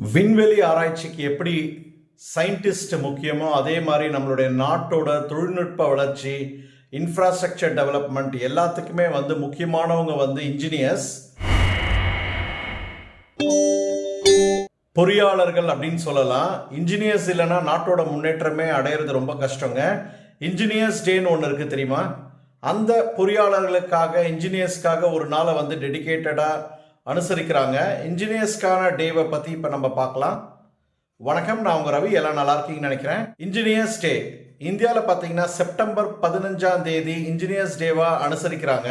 விண்வெளி ஆராய்ச்சிக்கு எப்படி சயின்டிஸ்ட் முக்கியமோ அதே மாதிரி நம்மளுடைய நாட்டோட தொழில்நுட்ப வளர்ச்சி இன்ஃப்ராஸ்ட்ரக்சர் டெவலப்மெண்ட் எல்லாத்துக்குமே வந்து முக்கியமானவங்க வந்து இன்ஜினியர்ஸ் பொறியாளர்கள் அப்படின்னு சொல்லலாம். இன்ஜினியர்ஸ் இல்லைன்னா நாட்டோட முன்னேற்றமே அடையிறது ரொம்ப கஷ்டங்க. இன்ஜினியர்ஸ் டேன்னு ஒன்று இருக்குது தெரியுமா? அந்த பொறியாளர்களுக்காக இன்ஜினியர்ஸ்க்காக ஒரு நாளை வந்து டெடிகேட்டடாக அனுசரிக்கிறாங்க. இன்ஜினியர்ஸ்க்கான டேவை பற்றி இப்போ நம்ம பார்க்கலாம். வணக்கம் நான் உங்கள் ரவி. எல்லாம் நல்லா இருக்கீங்கன்னு நினைக்கிறேன். இன்ஜினியர்ஸ் டே இந்தியாவில் பார்த்தீங்கன்னா செப்டம்பர் பதினஞ்சாம் தேதி இன்ஜினியர்ஸ் டேவாக அனுசரிக்கிறாங்க.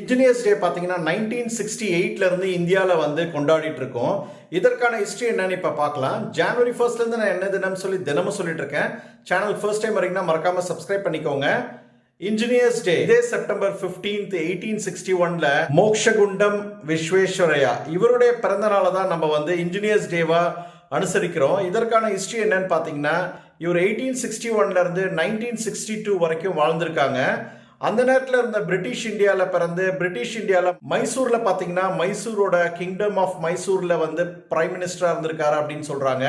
இன்ஜினியர்ஸ் டே பார்த்தீங்கன்னா நைன்டீன் சிக்ஸ்டி எயிட்லேருந்து இந்தியாவில் வந்து கொண்டாடிட்டு இருக்கோம். இதற்கான ஹிஸ்ட்ரி என்னன்னு இப்போ பார்க்கலாம். ஜனவரி ஃபர்ஸ்ட்லேருந்து நான் என்ன தினம் சொல்லி தினமும் சொல்லிட்டு இருக்கேன். சேனல் ஃபர்ஸ்ட் டைம் வரீங்கன்னா மறக்காமல் சப்ஸ்கிரைப் பண்ணிக்கோங்க. இன்ஜினியர்ஸ் டே இதே செப்டம்பர் 15th எயிட்டீன் சிக்ஸ்டி ஒன்ல மோக்ஷகுண்டம் விஸ்வேஸ்வரையா. இவருடைய பிறந்த நாளை தான் நம்ம வந்து இன்ஜினியர்ஸ் டேவா அனுசரிக்கிறோம். இதற்கான ஹிஸ்ட்ரி என்னன்னு பார்த்தீங்கன்னா இவர் எயிட்டீன் சிக்ஸ்டி ஒன்ல இருந்து நைன்டீன் சிக்ஸ்டி டூ வரைக்கும் வாழ்ந்திருக்காங்க. அந்த நேரத்தில் இருந்த பிரிட்டிஷ் இந்தியாவில் பிறந்து பிரிட்டிஷ் இந்தியாவில் மைசூரில் பார்த்தீங்கன்னா மைசூரோட கிங்டம் ஆஃப் மைசூரில் வந்து பிரைம் மினிஸ்டராக இருந்திருக்காரு அப்படின்னு சொல்கிறாங்க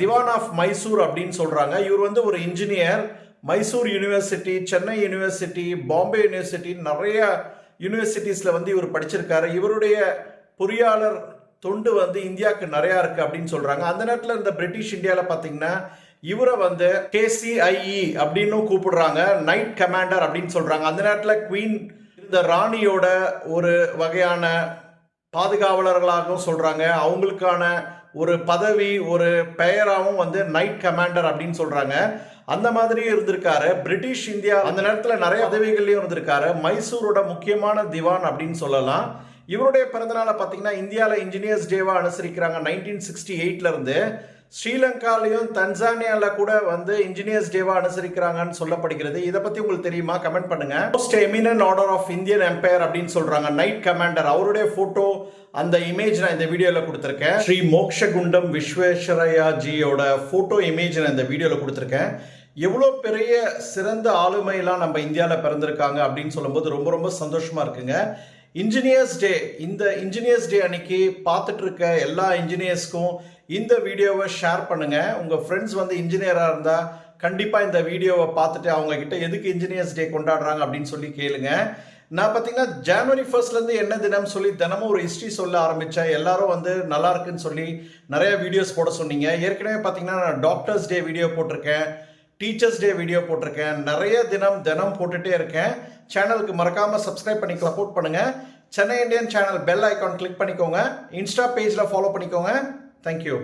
திவான் ஆஃப் மைசூர் அப்படின்னு சொல்கிறாங்க இவர் வந்து ஒரு engineer Mysore university Chennai university Bombay university நிறைய யூனிவர்சிட்டிஸில் வந்து இவர் படிச்சிருக்காரு. இவருடைய பொறியாளர் தொண்டு வந்து இந்தியாவுக்கு நிறையா இருக்குது அப்படின்னு சொல்கிறாங்க அந்த நேரத்தில் இந்த பிரிட்டிஷ் இந்தியாவில் பார்த்தீங்கன்னா இவரை வந்து கேசிஐஇ அப்படின்னு கூப்பிடுறாங்க. நைட் கமாண்டர் அப்படின்னு சொல்கிறாங்க அந்த நேரத்தில் குவீன் இந்த ராணியோட ஒரு வகையான பாதுகாவலர்களாகவும் சொல்கிறாங்க அவங்களுக்கான ஒரு பதவி ஒரு பெயராகவும் வந்து நைட் கமாண்டர் அப்படின்னு சொல்கிறாங்க அந்த மாதிரியும் இருந்திருக்காரு. பிரிட்டிஷ் இந்தியா அந்த நேரத்தில் நிறைய பதவிகள்லையும் இருந்திருக்காரு. மைசூரோட முக்கியமான திவான் அப்படின்னு சொல்லலாம். இவருடைய பிறந்தநாளை பார்த்தீங்கன்னா இந்தியாவில் இன்ஜினியர்ஸ் டேவாக அனுசரிக்கிறாங்க. நைன்டீன் சிக்ஸ்டி எயிட்லேருந்து ஸ்ரீலங்காலையும் தன்சானியாவில் கூட வந்து இன்ஜினியர்ஸ் டேவாக அனுசரிக்கிறாங்கன்னு சொல்லப்படுகிறது. இதை பற்றி உங்களுக்கு தெரியுமா? கமெண்ட் பண்ணுங்க. Most eminent order of Indian empire அப்படின்னு சொல்கிறாங்க நைட் கமாண்டர் அவருடைய ஃபோட்டோ அந்த இமேஜ் நான் இந்த வீடியோவில் கொடுத்துருக்கேன். ஸ்ரீ மோக்ஷகுண்டம் விஸ்வேஸ்வரையாஜியோட ஃபோட்டோ இமேஜ் நான் இந்த வீடியோவில் கொடுத்துருக்கேன். எவ்வளோ பெரிய சிறந்த ஆளுமையெல்லாம் நம்ம இந்தியாவில் பிறந்திருக்காங்க அப்படின்னு சொல்லும்போது ரொம்ப ரொம்ப சந்தோஷமாக இருக்குங்க. இன்ஜினியர்ஸ் டே இந்த இன்ஜினியர்ஸ் டே அன்னைக்கு பார்த்துட்டு இருக்க எல்லா இன்ஜினியர்ஸ்க்கும் இந்த வீடியோவை ஷேர் பண்ணுங்கள் உங்கள் ஃப்ரெண்ட்ஸ் வந்து இன்ஜினியராக இருந்தால் கண்டிப்பாக இந்த வீடியோவை பார்த்துட்டு அவங்கக்கிட்ட எதுக்கு இன்ஜினியர்ஸ் டே கொண்டாடுறாங்க அப்படின்னு சொல்லி கேளுங்க. நான் பார்த்தீங்கன்னா ஜனவரி ஃபர்ஸ்ட்லேருந்து என்ன தினம் சொல்லி தினமும் ஒரு ஹிஸ்ட்ரி சொல்ல ஆரம்பித்தேன் எல்லாரும் வந்து நல்லா இருக்குன்னு சொல்லி நிறைய வீடியோஸ் போட சொன்னீங்க. ஏற்கனவே பார்த்தீங்கன்னா நான் டாக்டர்ஸ் டே வீடியோ போட்டிருக்கேன். டீச்சர்ஸ் டே வீடியோ போட்டிருக்கேன். நிறைய தினம் தினம் போட்டுகிட்டே இருக்கேன். சேனலுக்கு மறக்காமல் சப்ஸ்கிரைப் பண்ணி சப்போர்ட் பண்ணுங்கள் Chennai Indian channel bell icon click பண்ணிக்கோங்க. இன்ஸ்டா பேஜில் ஃபாலோ பண்ணிக்கோங்க. Thank you